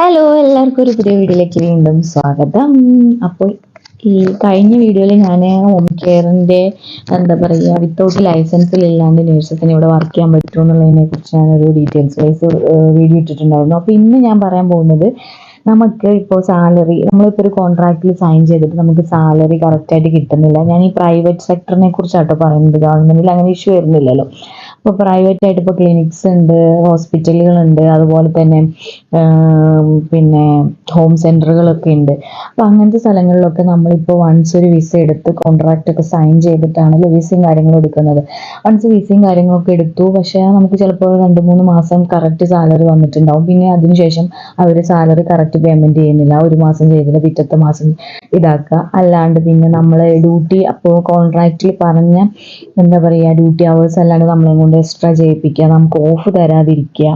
Hello എല്ലാവർക്കും ഒരു പുതിയ വീഡിയോയിലേക്ക് വീണ്ടും സ്വാഗതം. അപ്പോൾ ഈ കഴിഞ്ഞ വീഡിയോയിൽ ഞാൻ ഹോം കെയറിന്റെ എന്താ പറയുക വിത്തൗട്ട് ലൈസൻസിൽ ഇല്ലാണ്ട് നേഴ്സസിന് ഇവിടെ വർക്ക് ചെയ്യാൻ പറ്റുമോ എന്നുള്ളതിനെ കുറിച്ച് ഞാനൊരു ഡീറ്റെയിൽസ് വൈസ് വീഡിയോ ഇട്ടിട്ടുണ്ടായിരുന്നു. അപ്പോൾ ഇന്ന് ഞാൻ പറയാൻ പോകുന്നത് നമുക്ക് ഇപ്പോൾ സാലറി നമ്മളിപ്പോൾ ഒരു കോൺട്രാക്റ്റിൽ സൈൻ ചെയ്തിട്ട് നമുക്ക് സാലറി കറക്റ്റായിട്ട് കിട്ടുന്നില്ല. ഞാൻ ഈ പ്രൈവറ്റ് സെക്ടറിനെ കുറിച്ചാട്ടോ പറയുന്നത്. ഗവൺമെന്റിൽ അങ്ങനെ ഇഷ്യൂ വരുന്നില്ലല്ലോ. ഇപ്പോൾ പ്രൈവറ്റ് ആയിട്ട് ഇപ്പോൾ ക്ലിനിക്സ് ഉണ്ട് ഹോസ്പിറ്റലുകളുണ്ട് അതുപോലെ തന്നെ പിന്നെ ഹോം സെന്ററുകളൊക്കെ ഉണ്ട്. അപ്പോൾ അങ്ങനത്തെ സ്ഥലങ്ങളിലൊക്കെ നമ്മളിപ്പോൾ വൺസ് ഒരു വിസ എടുത്ത് കോൺട്രാക്റ്റ് ഒക്കെ സൈൻ ചെയ്തിട്ടാണല്ലോ വിസയും കാര്യങ്ങളും എടുക്കുന്നത്. വൺസ് വിസയും കാര്യങ്ങളൊക്കെ എടുത്തു പക്ഷേ നമുക്ക് ചിലപ്പോൾ രണ്ട് മൂന്ന് മാസം കറക്റ്റ് സാലറി വന്നിട്ടുണ്ടാവും. പിന്നെ അതിനുശേഷം അവർ സാലറി കറക്റ്റ് പേയ്മെന്റ് ചെയ്യുന്നില്ല. ഒരു മാസം ചെയ്തില്ല പിറ്റത്തെ മാസം ഇതാക്കുക. അല്ലാണ്ട് പിന്നെ നമ്മളെ ഡ്യൂട്ടി അപ്പോൾ കോൺട്രാക്റ്റിൽ പറഞ്ഞ എന്താ പറയുക ഡ്യൂട്ടി അവേഴ്സ് അല്ലാണ്ട് നമ്മളെ കൊണ്ട് എക്സ്ട്രാ ചെയ്യിപ്പിക്കുക നമുക്ക് ഓഫ് തരാതിരിക്കുക.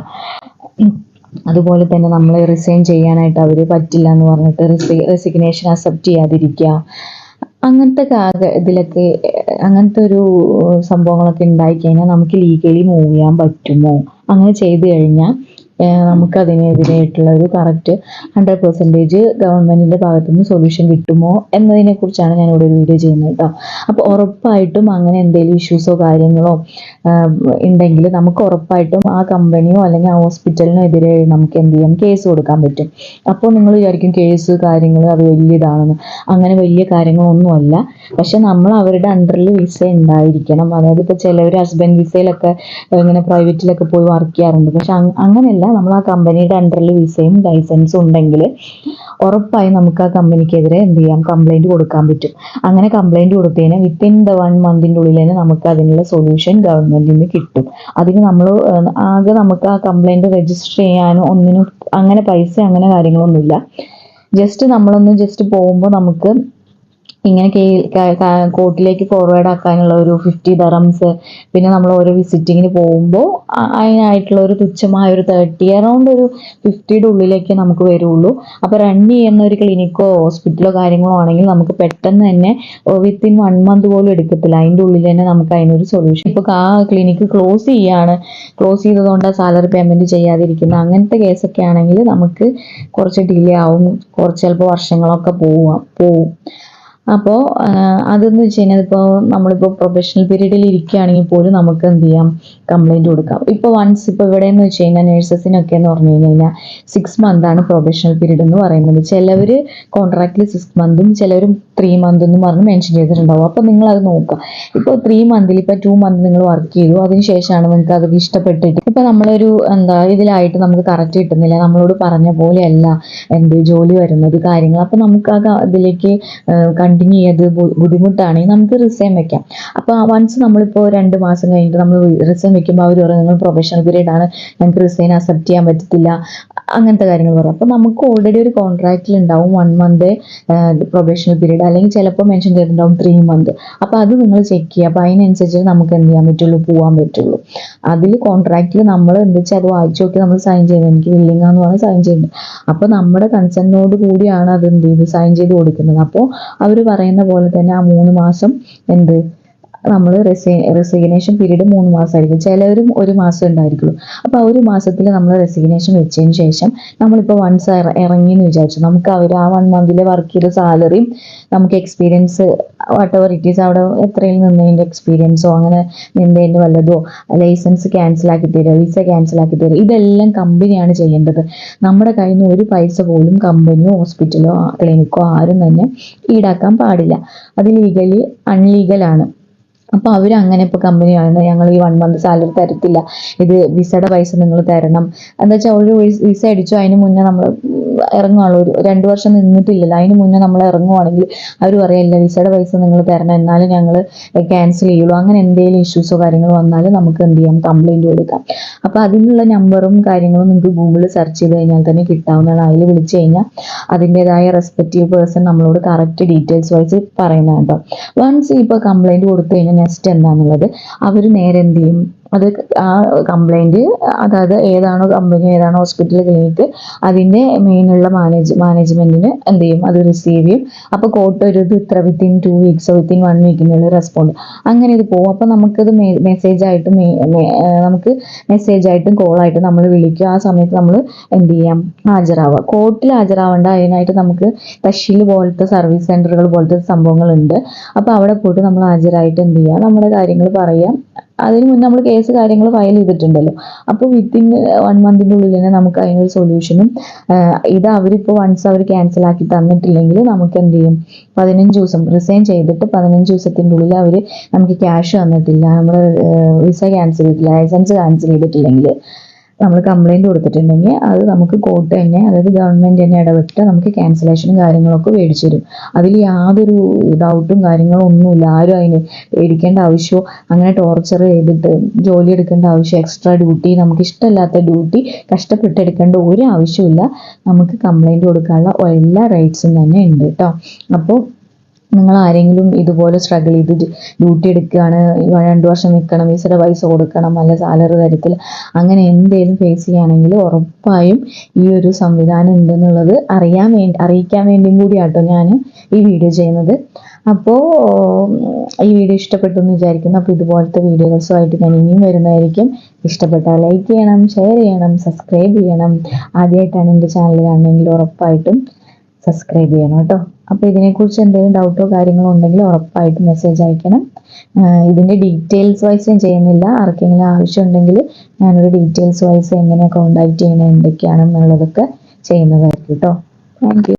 അതുപോലെ തന്നെ നമ്മൾ റിസൈൻ ചെയ്യാനായിട്ട് അവർ പറ്റില്ല എന്ന് പറഞ്ഞിട്ട് റെസിഗ്നേഷൻ അക്സെപ്റ്റ് ചെയ്യാതിരിക്കുക. അങ്ങനത്തെ ഇതിലൊക്കെ അങ്ങനത്തെ ഒരു സംഭവങ്ങളൊക്കെ ഉണ്ടായി കഴിഞ്ഞാൽ നമുക്ക് ലീഗലി മൂവ് ചെയ്യാൻ പറ്റുമോ? അങ്ങനെ ചെയ്തു കഴിഞ്ഞാൽ നമുക്ക് അതിനെതിരായിട്ടുള്ള ഒരു കറക്റ്റ് ഹൺഡ്രഡ് പെർസെന്റേജ് ഗവൺമെന്റിന്റെ ഭാഗത്തുനിന്ന് സൊല്യൂഷൻ കിട്ടുമോ എന്നതിനെ കുറിച്ചാണ് ഞാൻ ഇവിടെ ഒരു വീഡിയോ ചെയ്യുന്നത് കേട്ടോ അപ്പോൾ ഉറപ്പായിട്ടും അങ്ങനെ എന്തെങ്കിലും ഇഷ്യൂസോ കാര്യങ്ങളോ ഉണ്ടെങ്കിൽ നമുക്ക് ഉറപ്പായിട്ടും ആ കമ്പനിയോ അല്ലെങ്കിൽ ആ ഹോസ്പിറ്റലിനോ എതിരെ നമുക്ക് എന്ത് ചെയ്യാം? കേസ് കൊടുക്കാൻ പറ്റും. അപ്പോൾ നിങ്ങൾ വിചാരിക്കും കേസ് കാര്യങ്ങൾ അത് വലിയ ഇതാണെന്ന് അങ്ങനെ വലിയ കാര്യങ്ങളൊന്നുമല്ല. പക്ഷെ നമ്മൾ അവരുടെ അണ്ടറിൽ വിസ ഉണ്ടായിരിക്കണം. അതായത് ഇപ്പോൾ ചിലവർ ഹസ്ബൻഡ് വിസയിലൊക്കെ ഇങ്ങനെ പ്രൈവറ്റിലൊക്കെ പോയി വർക്ക് ചെയ്യാറുണ്ട്. പക്ഷെ അങ്- അങ്ങനെയല്ല. നമ്മൾ ആ കമ്പനിയുടെ അണ്ടറിൽ വിസയും ലൈസൻസും ഉണ്ടെങ്കിൽ ഉറപ്പായും നമുക്ക് ആ കമ്പനിക്കെതിരെ എന്ത് ചെയ്യാം? കംപ്ലൈന്റ് കൊടുക്കാൻ പറ്റും. അങ്ങനെ കംപ്ലൈന്റ് കൊടുത്തതിന് വിത്തിൻ ദ വൺ മന്തിന്റെ ഉള്ളിൽ തന്നെ നമുക്ക് അതിനുള്ള സൊല്യൂഷൻ ഗവൺമെന്റിൽ നിന്ന് കിട്ടും. അതിന് നമ്മൾ ആകെ നമുക്ക് ആ കംപ്ലൈന്റ് രജിസ്റ്റർ ചെയ്യാനോ ഒന്നിനും അങ്ങനെ പൈസ അങ്ങനെ കാര്യങ്ങളൊന്നുമില്ല. ജസ്റ്റ് നമ്മളൊന്ന് ജസ്റ്റ് പോകുമ്പോൾ നമുക്ക് ഇങ്ങനെ കോട്ടിലേക്ക് ഫോർവേഡ് ആക്കാനുള്ള ഒരു ഫിഫ്റ്റി ദറംസ് പിന്നെ നമ്മൾ ഓരോ വിസിറ്റിങ്ങിന് പോകുമ്പോൾ അതിനായിട്ടുള്ള ഒരു തുച്ഛമായ ഒരു തേർട്ടി അറൗണ്ട് ഒരു ഫിഫ്റ്റിയുടെ ഉള്ളിലേക്ക് നമുക്ക് വരുള്ളൂ. അപ്പോൾ റൺ ചെയ്യുന്ന ഒരു ക്ലിനിക്കോ ഹോസ്പിറ്റലോ കാര്യങ്ങളോ ആണെങ്കിൽ നമുക്ക് പെട്ടെന്ന് തന്നെ വിത്തിൻ വൺ മന്ത് പോലും എടുക്കത്തില്ല. അതിന്റെ ഉള്ളിൽ തന്നെ നമുക്ക് അതിനൊരു സൊല്യൂഷൻ ഇപ്പോൾ ആ ക്ലിനിക്ക് ക്ലോസ് ചെയ്യാണ്. ക്ലോസ് ചെയ്തതുകൊണ്ട് സാലറി പേയ്മെന്റ് ചെയ്യാതിരിക്കുന്ന അങ്ങനത്തെ കേസൊക്കെ ആണെങ്കിൽ നമുക്ക് കുറച്ച് ഡിലേ ആവും. കുറച്ച് ചിലപ്പോൾ വർഷങ്ങളൊക്കെ പോവാം പോവും. അപ്പോൾ അതെന്ന് വെച്ച് കഴിഞ്ഞാൽ ഇപ്പോൾ നമ്മളിപ്പോൾ പ്രൊഫഷണൽ പീരീഡിൽ ഇരിക്കുകയാണെങ്കിൽ പോലും നമുക്ക് എന്ത് ചെയ്യാം? കംപ്ലൈന്റ് കൊടുക്കാം. ഇപ്പോൾ വൺസ് ഇപ്പോൾ ഇവിടെ എന്ന് വെച്ച് കഴിഞ്ഞാൽ നേഴ്സസിനൊക്കെ എന്ന് പറഞ്ഞു കഴിഞ്ഞാൽ സിക്സ് മന്താണ് പ്രൊഫഷണൽ പീരീഡ് എന്ന് പറയുന്നത്. ചിലവർ കോൺട്രാക്റ്റിൽ സിക്സ് മന്തും ചിലവർ ത്രീ മന്ത് എന്ന് പറഞ്ഞ് മെൻഷൻ ചെയ്തിട്ടുണ്ടാവും. അപ്പോൾ നിങ്ങൾ അത് നോക്കുക. ഇപ്പോൾ ത്രീ മന്തിൽ ഇപ്പോൾ ടു മന്ത് നിങ്ങൾ വർക്ക് ചെയ്തു. അതിനുശേഷമാണ് നിങ്ങൾക്ക് അത് ഇഷ്ടപ്പെട്ടിട്ട്. ഇപ്പോൾ നമ്മളൊരു എന്താ ഇതിലായിട്ട് നമുക്ക് കറക്റ്റ് കിട്ടുന്നില്ല. നമ്മളോട് പറഞ്ഞ പോലെയല്ല എന്ത് ജോലി വരുന്നത് കാര്യങ്ങൾ അപ്പോൾ നമുക്ക് ആ ഇതിലേക്ക് ഇതിലേക്ക് കണ്ടിന്യൂ ചെയ്ത് ബു- ബുദ്ധിമുട്ടാണെങ്കിൽ നമുക്ക് റിസൈൻ വെക്കാം. അപ്പോൾ വൺസ് നമ്മളിപ്പോൾ രണ്ട് മാസം കഴിഞ്ഞിട്ട് നമ്മൾ റിസൈൻ വെക്കുമ്പോൾ അവർ പറയും നിങ്ങൾ പ്രൊഫഷണൽ പീരീഡ് ആണ്. ഞങ്ങൾക്ക് റിസൈൻ അക്സെപ്റ്റ് ചെയ്യാൻ പറ്റത്തില്ല. അങ്ങനത്തെ കാര്യങ്ങൾ പറയും. അപ്പോൾ നമുക്ക് ഓൾറെഡി ഒരു കോൺട്രാക്റ്റിൽ ഉണ്ടാവും വൺ മന്ത് പ്രൊഫഷണൽ പീരീഡ് അല്ലെങ്കിൽ ചിലപ്പോൾ മെൻഷൻ ചെയ്തിട്ടുണ്ടാവും ത്രീ മന്ത് അപ്പോൾ അത് നിങ്ങൾ ചെക്ക് ചെയ്യുക. അപ്പോൾ അതിനനുസരിച്ച് നമുക്ക് എന്ത് ചെയ്യാൻ പറ്റുള്ളൂ? പോകാൻ പറ്റുള്ളൂ. അതിൽ കോൺട്രാക്റ്റിൽ നമ്മൾ എന്ത് വെച്ചാൽ അത് വായിച്ചു നോക്കി നമ്മൾ സൈൻ ചെയ്യുന്നത് എനിക്ക് വില്ലിംഗ് എന്ന് പറഞ്ഞ് സൈൻ ചെയ്യുന്നത് അപ്പോൾ നമ്മുടെ കൺസെന്റോട് കൂടിയാണ് അത് എന്ത് ചെയ്ത് സൈൻ ചെയ്ത് കൊടുക്കുന്നത്. അപ്പോൾ അവർ പറയുന്ന പോലെ തന്നെ ആ മൂന്ന് മാസം എന്ത്? നമ്മൾ റെസി റെസിഗ്നേഷൻ പീരീഡ് മൂന്ന് മാസമായിരിക്കും ചിലവരും ഒരു മാസം ഉണ്ടായിരിക്കുള്ളൂ. അപ്പോൾ ആ ഒരു മാസത്തിൽ നമ്മൾ റെസിഗ്നേഷൻ വെച്ചതിന് ശേഷം നമ്മളിപ്പോൾ വൺസ് ഇറങ്ങി എന്ന് വിചാരിച്ചു. നമുക്ക് അവർ ആ വൺ മന്തിലെ വർക്ക് ചെയ്ത സാലറിയും നമുക്ക് experience whatever it is അവിടെ എത്രയിൽ നിന്നതിന്റെ എക്സ്പീരിയൻസോ അങ്ങനെ നിന്നതിന്റെ വല്ലതോ ലൈസൻസ് ക്യാൻസൽ ആക്കി തരിക വിസ ക്യാൻസൽ ആക്കി തരിക ഇതെല്ലാം കമ്പനിയാണ് ചെയ്യേണ്ടത്. നമ്മുടെ കയ്യിൽ നിന്ന് ഒരു പൈസ പോലും കമ്പനിയോ ഹോസ്പിറ്റലോ ക്ലിനിക്കോ ആരും തന്നെ ഈടാക്കാൻ പാടില്ല. അത് ലീഗലി അൺലീഗലാണ് അപ്പോൾ അവർ അങ്ങനെ ഇപ്പോൾ കമ്പനിയാണ് ഞങ്ങൾ ഈ വൺ മന്ത് സാലറി തരത്തില്ല. ഇത് വിസയുടെ പൈസ നിങ്ങൾ തരണം. എന്താ വെച്ചാൽ ഒരു വിസ അടിച്ചു അതിന് മുന്നേ നമ്മൾ ഇറങ്ങുകയുള്ളൂ ഒരു രണ്ട് വർഷം നിന്നിട്ടില്ലല്ലോ. അതിന് മുന്നേ നമ്മൾ ഇറങ്ങുവാണെങ്കിൽ അവർ പറയില്ല വിസയുടെ പൈസ നിങ്ങൾ തരണം. എന്നാലും ഞങ്ങൾ ക്യാൻസൽ ചെയ്യുള്ളൂ. അങ്ങനെ എന്തെങ്കിലും ഇഷ്യൂസോ കാര്യങ്ങളോ വന്നാൽ നമുക്ക് എന്ത് ചെയ്യാം? കംപ്ലൈന്റ് കൊടുക്കാം. അപ്പോൾ അതിനുള്ള നമ്പറും കാര്യങ്ങളും നിങ്ങൾക്ക് ഗൂഗിളിൽ സെർച്ച് ചെയ്ത് കഴിഞ്ഞാൽ തന്നെ കിട്ടാവുന്നതാണ്. അതിൽ വിളിച്ചു കഴിഞ്ഞാൽ അതിന്റെതായ റെസ്പെക്റ്റീവ് പേഴ്സൺ നമ്മളോട് കറക്റ്റ് ഡീറ്റെയിൽസ് വൈസ് പറയുന്നതാണ് കേട്ടോ വൺസ് ഇപ്പോൾ കംപ്ലൈന്റ് കൊടുത്തു കഴിഞ്ഞാൽ നെക്സ്റ്റ് എന്താണെന്നുള്ളത് അവർ നേരെ എന്ത് ചെയ്യും അത് ആ കംപ്ലൈന്റ് അതായത് ഏതാണോ കമ്പനി ഏതാണോ ഹോസ്പിറ്റൽ ക്ലിനിക്ക് അതിന്റെ മെയിനുള്ള മാനേജ് മാനേജ്മെന്റിന് എന്ത് ചെയ്യും? അത് റിസീവ് ചെയ്യും. അപ്പോൾ കോർട്ട് ഒരു ഇത് ഇത്ര within two weeks within one വീക്കിനുള്ള respond അങ്ങനെ ഇത് പോകും അപ്പോൾ നമുക്കത് മെസ്സേജ് ആയിട്ടും നമുക്ക് മെസ്സേജ് ആയിട്ടും കോളായിട്ടും നമ്മൾ വിളിക്കുക. ആ സമയത്ത് നമ്മൾ എന്ത് ചെയ്യാം? ഹാജരാവുക. കോർട്ടിൽ ഹാജരാവേണ്ട. അതിനായിട്ട് നമുക്ക് തശ്ശീൽ പോലത്തെ സർവീസ് സെന്ററുകൾ പോലത്തെ സംഭവങ്ങളുണ്ട്. അപ്പോൾ അവിടെ പോയിട്ട് നമ്മൾ ഹാജരായിട്ട് എന്ത് ചെയ്യുക നമ്മുടെ കാര്യങ്ങൾ പറയാം. അതിന് മുന്നേ നമ്മൾ കേസ് കാര്യങ്ങൾ ഫയൽ ചെയ്തിട്ടുണ്ടല്ലോ. അപ്പോൾ വിത്തിൻ വൺ മന്തിന്റെ ഉള്ളിൽ തന്നെ നമുക്ക് അതിനൊരു സൊല്യൂഷനും ഇത് അവരിപ്പോൾ വൺസ് അവർ ക്യാൻസൽ ആക്കി തന്നിട്ടില്ലെങ്കിൽ നമുക്ക് എന്ത് ചെയ്യും? പതിനഞ്ച് ദിവസം റിസൈൻ ചെയ്തിട്ട് പതിനഞ്ച് ദിവസത്തിന്റെ ഉള്ളിൽ അവർ നമുക്ക് ക്യാഷ് തന്നിട്ടില്ല. നമ്മുടെ വിസ ക്യാൻസൽ ചെയ്തിട്ടില്ല ലൈസൻസ് ക്യാൻസൽ ചെയ്തിട്ടില്ലെങ്കിൽ. നമ്മൾ കംപ്ലൈന്റ് കൊടുത്തിട്ടുണ്ടെങ്കിൽ അത് നമുക്ക് കോർട്ട് തന്നെ അതായത് ഗവൺമെന്റ് തന്നെ ഇടപെട്ട് നമുക്ക് ക്യാൻസലേഷനും കാര്യങ്ങളൊക്കെ മേടിച്ചു തരും അതിൽ യാതൊരു ഡൗട്ടും കാര്യങ്ങളും ഒന്നുമില്ല. ആരും അതിന് പേടിക്കേണ്ട ആവശ്യമോ അങ്ങനെ ടോർച്ചർ ചെയ്തിട്ട് ജോലി എടുക്കേണ്ട ആവശ്യം എക്സ്ട്രാ ഡ്യൂട്ടി നമുക്ക് ഇഷ്ടമല്ലാത്ത ഡ്യൂട്ടി കഷ്ടപ്പെട്ടെടുക്കേണ്ട ഒരു ആവശ്യമില്ല നമുക്ക് കംപ്ലൈന്റ് കൊടുക്കാനുള്ള എല്ലാ റൈറ്റ്സും തന്നെ ഉണ്ട് കേട്ടോ അപ്പോൾ നിങ്ങൾ ആരെങ്കിലും ഇതുപോലെ സ്ട്രഗിൾ ചെയ്ത് ഡ്യൂട്ടി എടുക്കുകയാണ് രണ്ട് വർഷം നിൽക്കണം വിസയുടെ പൈസ കൊടുക്കണം അല്ല സാലറി തരത്തിൽ അങ്ങനെ എന്തെങ്കിലും ഫേസ് ചെയ്യുകയാണെങ്കിൽ ഉറപ്പായും ഈ ഒരു സംവിധാനം ഉണ്ടെന്നുള്ളത് അറിയാൻ വേണ്ടി അറിയിക്കാൻ വേണ്ടിയും കൂടിയാട്ടോ ഞാൻ ഈ വീഡിയോ ചെയ്യുന്നത്. അപ്പോൾ ഈ വീഡിയോ ഇഷ്ടപ്പെട്ടു എന്ന് വിചാരിക്കുന്നു. അപ്പോൾ ഇതുപോലത്തെ വീഡിയോസുമായിട്ട് ഞാൻ ഇനിയും വരുന്നതായിരിക്കും. ഇഷ്ടപ്പെട്ടാൽ ലൈക്ക് ചെയ്യണം ഷെയർ ചെയ്യണം സബ്സ്ക്രൈബ് ചെയ്യണം. ആദ്യമായിട്ടാണ് എന്റെ ചാനൽ കാണുന്നതെങ്കിൽ ഉറപ്പായിട്ടും സബ്സ്ക്രൈബ് ചെയ്യണം കേട്ടോ. അപ്പോൾ ഇതിനെക്കുറിച്ച് എന്തെങ്കിലും ഡൗട്ടോ കാര്യങ്ങളോ ഉണ്ടെങ്കിൽ ഉറപ്പായിട്ട് മെസ്സേജ് അയക്കണം. ഇതിന്റെ ഡീറ്റെയിൽസ് വൈസ് ഞാൻ ചെയ്യുന്നില്ല. ആർക്കെങ്കിലും ആവശ്യമുണ്ടെങ്കിൽ ഞാനൊരു ഡീറ്റെയിൽസ് വൈസ് എങ്ങനെ കോണ്ടാക്ട് ചെയ്യണം എന്തൊക്കെയാണെന്നുള്ളതൊക്കെ ചെയ്യുന്നതായിരിക്കും കേട്ടോ താങ്ക്